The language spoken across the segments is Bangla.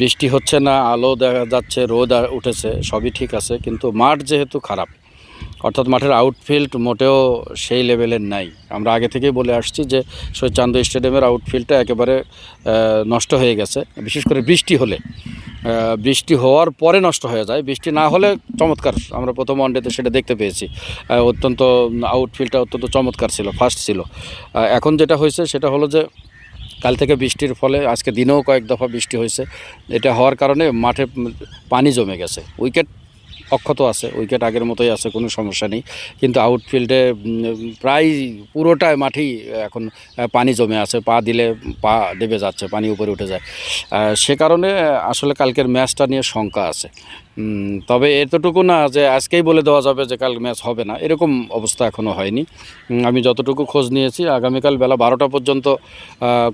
বৃষ্টি হচ্ছে না, আলো দেখা যাচ্ছে, রোদ উঠেছে, সবই ঠিক আছে, কিন্তু মাঠ যেহেতু খারাপ, অর্থাৎ মাঠের আউটফিল্ড মোটেও সেই লেভেলের নাই। আমরা আগে থেকেই বলে আসছি যে শহীদচান্দ স্টেডিয়ামের আউটফিল্ডটা একেবারে নষ্ট হয়ে গেছে, বিশেষ করে বৃষ্টি হলে। বৃষ্টি হওয়ার পরে নষ্ট হয়ে যায়, বৃষ্টি না হলে চমৎকার, আমরা প্রথম ওয়ানডেতে সেটা দেখতে পেয়েছি। অত্যন্ত আউটফিল্ডটা অত্যন্ত চমৎকার ছিল ফার্স্ট ছিল। এখন যেটা হয়েছে সেটা হলো যে কাল থেকে বৃষ্টির ফলে আজকে দিনেও কয়েক দফা বৃষ্টি হয়েছে। এটা হওয়ার কারণে মাঠে পানি জমে গেছে। উইকেট অক্ষত আছে উইকেট আগের মতোই আছে, কোনো সমস্যা নেই। কিন্তু আউটফিল্ডে প্রায় পুরোটাই মাঠেই এখন পানি জমে আছে, পা দিলে পা দেবে যাচ্ছে, পানি উপরে উঠে যায়। সে কারণে আসলে কালকের ম্যাচটা নিয়ে শঙ্কা আছে। তবে এতটুকু না যে আজকেই বলে দেওয়া যাবে যে কাল ম্যাচ হবে না, এরকম অবস্থা এখনও হয়নি। আমি যতটুকু খোঁজ নিয়েছি, আগামীকাল বেলা বারোটা পর্যন্ত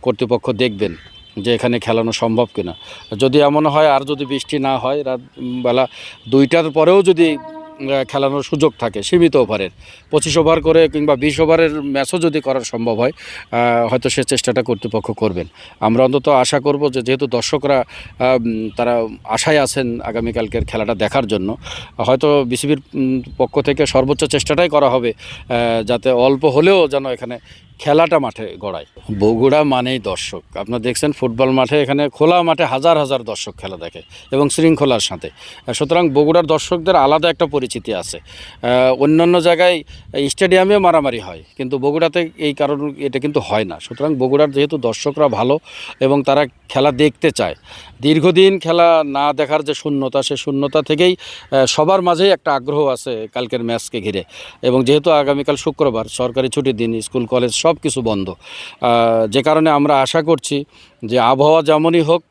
কর্তৃপক্ষ দেখবেন। যে এখানে খেলানো সম্ভব কিনা। যদি এমন হয়, আর যদি বৃষ্টি না হয় রাত বেলা দুইটার পরেও যদি খেলানোর সুযোগ থাকে, সীমিত ওভারের, পঁচিশ ওভার করে কিংবা বিশ ওভারের ম্যাচও যদি করার সম্ভব হয় হয়তো সে চেষ্টাটা কর্তৃপক্ষ করবেন। আমরা অন্তত আশা করব যে, যেহেতু দর্শকরা তারা আশায় আছেন আগামীকালকের খেলাটা দেখার জন্য, হয়তো বিসিবির পক্ষ থেকে সর্বোচ্চ চেষ্টাটাই করা হবে যাতে অল্প হলেও যেন এখানে খেলাটা মাঠে গড়ায়। বগুড়া মানেই দর্শক। আপনারা দেখছেন ফুটবল মাঠে, এখানে খোলা মাঠে হাজার হাজার দর্শক খেলা দেখে এবং শৃঙ্খলার সাথে। সুতরাং বগুড়ার দর্শকদের আলাদা একটা পরিচিতি আছে। অন্যান্য জায়গায় স্টেডিয়ামে মারামারি হয়, কিন্তু বগুড়াতে এই কারণ এটা কিন্তু হয় না। সুতরাং বগুড়ার যেহেতু দর্শকরা ভালো এবং তারা খেলা দেখতে চায়, দীর্ঘদিন খেলা না দেখার যে শূন্যতা, সে শূন্যতা থেকেই সবার মাঝেই একটা আগ্রহ আছে কালকের ম্যাচকে ঘিরে। এবং যেহেতু আগামীকাল শুক্রবার, সরকারি ছুটির দিন, স্কুল, কলেজ সব কিছু বন্ধ যে কারণে আমরা আশা করছি যে আবহাওয়া যেমনই হোক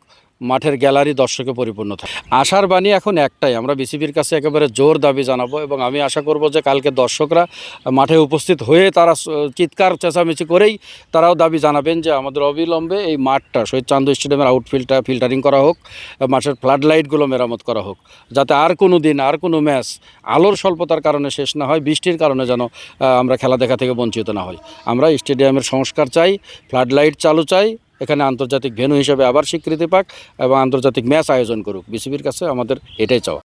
মাঠের গ্যালারি দর্শকে পরিপূর্ণ থাকে। আশার বাণী এখন একটাই, আমরা বিসিবির কাছে একেবারে জোর দাবি জানাব এবং আমি আশা করব যে কালকে দর্শকরা মাঠে উপস্থিত হয়ে তারা চিৎকার, চেঁচামেচি করেই তারাও দাবি জানাবেন যে আমাদের অবিলম্বে এই মাঠটা, শহীদ চান্দ স্টেডিয়ামের আউটফিল্ডটা ফিল্টারিং করা হোক, মাঠের ফ্লাড লাইটগুলো মেরামত করা হোক, যাতে আর কোনো দিন, আর কোনো ম্যাচ আলোর স্বল্পতার কারণে শেষ না হয়, বৃষ্টির কারণে যেন আমরা খেলা দেখা থেকে বঞ্চিত না হই। আমরা স্টেডিয়ামের সংস্কার চাই ফ্লাড লাইট চালু চাই এখানে আন্তর্জাতিক ভেন্যু হিসেবে আবার স্বীকৃতি পাক এবং আন্তর্জাতিক ম্যাচ আয়োজন করুক। বিসিবির কাছে আমাদের এটাই চাওয়া।